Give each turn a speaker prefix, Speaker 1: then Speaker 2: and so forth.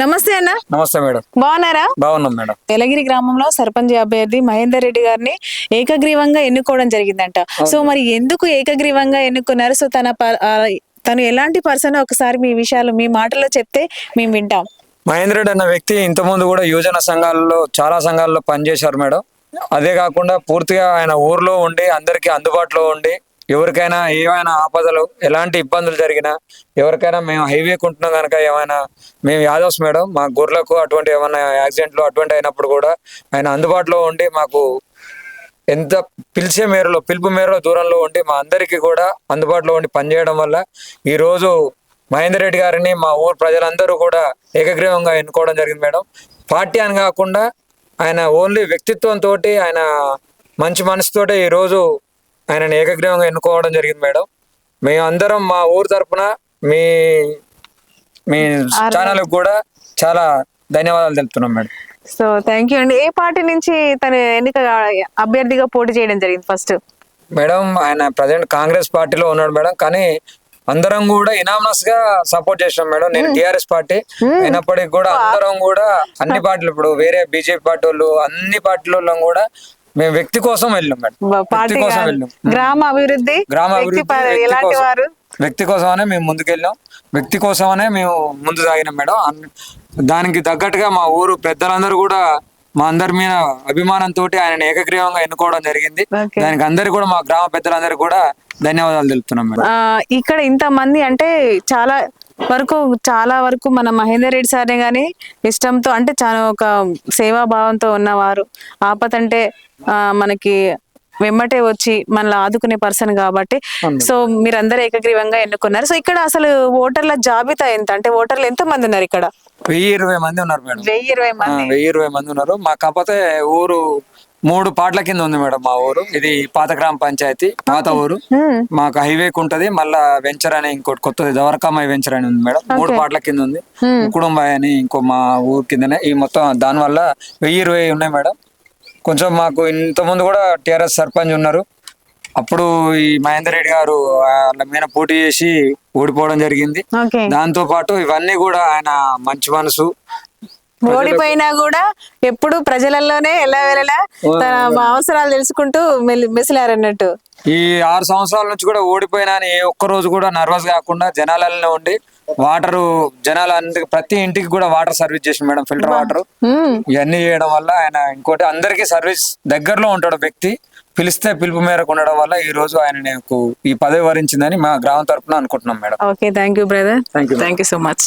Speaker 1: నమస్తే అన్న.
Speaker 2: నమస్తే మేడం.
Speaker 1: బాగున్నారా?
Speaker 2: బాగున్నాం మేడం.
Speaker 1: తెలగిరి గ్రామంలో సర్పంచ్ అభ్యర్థి మహేందర్ రెడ్డి గారిని ఏకగ్రీవంగా ఎన్నుకోవడం జరిగిందంట. సో మరి ఎందుకు ఏకగ్రీవంగా ఎన్నుకున్నారు? సో తన తను ఎలాంటి పర్సన్? ఒకసారి మీ విషయాలు మీ మాటల్లో చెప్తే మేము వింటాం.
Speaker 2: మహేంద్ర రెడ్డి అన్న వ్యక్తి ఇంతకుముందు కూడా యువజన సంఘాలలో చాలా సంఘాల్లో పనిచేశారు మేడం. అదే కాకుండా పూర్తిగా ఆయన ఊర్లో ఉండి అందరికీ అందుబాటులో ఉండి ఎవరికైనా ఏమైనా ఆపదలు ఎలాంటి ఇబ్బందులు జరిగినా ఎవరికైనా మేము హైవే ఉంటున్నాం కనుక ఏమైనా మేము యాదవ్స్ మేడం మా గొర్రెలకు అటువంటి ఏమైనా యాక్సిడెంట్లు అటువంటి అయినప్పుడు కూడా ఆయన అందుబాటులో ఉండి మాకు ఎంత పిలిచే మేరలో పిలుపు మేరలో దూరంలో ఉండి మా అందరికీ కూడా అందుబాటులో ఉండి పనిచేయడం వల్ల ఈ రోజు మహేందర్ రెడ్డి గారిని మా ఊరు ప్రజలందరూ కూడా ఏకగ్రీవంగా ఎన్నుకోవడం జరిగింది మేడం. పార్టీ అని కాకుండా ఆయన ఓన్లీ వ్యక్తిత్వంతో ఆయన మంచి మనసుతోటే ఈ రోజు ఆయనను ఏకగ్రీవంగా ఎన్నుకోవడం జరిగింది మేడం. మేము అందరం మా ఊరు తరపున మీ మీ ఛానల్కి కూడా చాలా ధన్యవాదాలు తెలుపుతున్నాం మేడం.
Speaker 1: సో థ్యాంక్ యూ అండి. ఏ పార్టీ నుంచి తను ఎన్నిక అభ్యర్థిగా పోటీ చేయడం జరిగింది ఫస్ట్?
Speaker 2: మేడం ఆయన ప్రజెంట్ కాంగ్రెస్ పార్టీలో ఉన్నాడు మేడం. కానీ అందరం కూడా ఇనామస్గా సపోర్ట్ చేసినాం మేడం. నేను టిఆర్ఎస్ పార్టీ అయినప్పటికీ కూడా అందరం కూడా అన్ని పార్టీలు ఇప్పుడు వేరే బీజేపీ పార్టీ వాళ్ళు అన్ని పార్టీల కూడా మేము వ్యక్తి కోసం వెళ్ళాం మేడం.
Speaker 1: పార్టీ
Speaker 2: వ్యక్తి కోసం. వెళ్ళాం
Speaker 1: గ్రామ అభివృద్ధి
Speaker 2: గ్రామ
Speaker 1: వ్యక్తి
Speaker 2: అభివృద్ధి వ్యక్తి
Speaker 1: ఎలాంటి
Speaker 2: కోసం.
Speaker 1: వారు?
Speaker 2: వ్యక్తి కోసమనే మేము ముందుకెళ్ళాం. వ్యక్తి కోసమనే మేము ముందు సాగినాం మేడం. దానికి తగ్గట్టుగా మా ఊరు పెద్దలందరూ కూడా మా అందరి మీద అభిమానంతో ఆయన ఏకగ్రీవంగా ఎన్నుకోవడం జరిగింది. దానికి అందరు కూడా మా గ్రామ పెద్దలందరూ కూడా ధన్యవాదాలు తెలుపుతున్నాం మేడం.
Speaker 1: ఇక్కడ ఇంత మంది అంటే చాలా వరకు చాలా వరకు మన మహేందర్ రెడ్డి సారే గాని ఇష్టంతో అంటే చాలా ఒక సేవాభావంతో ఉన్నవారు. ఆపతంటే ఆ, మనకి వెమ్మటే వచ్చి మనల్ని ఆదుకునే పర్సన్ కాబట్టి సో మీరందరూ ఏకగ్రీవంగా ఎన్నుకున్నారు. సో ఇక్కడ అసలు ఓటర్ల జాబితా ఎంత? అంటే ఓటర్లు ఎంత మంది ఉన్నారు ఇక్కడ?
Speaker 2: వెయ్యి ఇరవై మంది ఉన్నారు మేడం.
Speaker 1: వెయ్యి ఇరవై మంది.
Speaker 2: వెయ్యి ఇరవై మంది ఉన్నారు. మా కాకపోతే ఊరు మూడు పాటల కింద ఉంది మేడం మా ఊరు. ఇది పాత గ్రామ పంచాయతీ. పాత ఊరు. మాకు హైవే ఉంటది మళ్ళా వెంచర్ అని ఇంకోటి కొత్తది. దవరకామాయి వెంచర్ అని ఉంది మేడం. మూడు పాటల కింద ఉంది. కుటుంబాయ్ అని ఇంకో మా ఊరు కిందనే. ఈ మొత్తం దాని వల్ల వెయ్యి ఇరవై ఉన్నాయి మేడం. కొంచెం మాకు ఇంత ముందు కూడా టిఆర్ఎస్ సర్పంచ్ ఉన్నారు. అప్పుడు ఈ మహేందర్ రెడ్డి గారు వాళ్ళ మీద పోటీ చేసి ఓడిపోవడం జరిగింది. దాంతో పాటు ఇవన్నీ కూడా ఆయన మంచి మనసు.
Speaker 1: ఓడిపోయినా కూడా ఎప్పుడు ప్రజలలోనే ఎలా వెళ్ళలా? తన అవసరాలు తెలుసుకుంటూ మెసిలారన్నట్టు.
Speaker 2: ఈ ఆరు సంవత్సరాల నుంచి కూడా ఓడిపోయినా ఒక్క రోజు కూడా నర్వస్ కాకుండా జనాలలో ఉండి వాటర్ జనాలందరికి ప్రతి ఇంటికి కూడా వాటర్ సర్వీస్ చేసింది మేడం ఫిల్టర్ వాటర్. ఇవన్నీ చేయడం వల్ల ఆయన ఇంకోటి అందరికీ సర్వీస్ దగ్గరలో ఉంటాడు వ్యక్తి. పిలిస్తే పిలుపు మేరకు ఉండడం వల్ల ఈ రోజు ఆయన నాకు ఈ పదవి వరించిందని మా గ్రామం తరపున అనుకుంటున్నాం madam.
Speaker 1: Okay thank you brother. Thank you so much.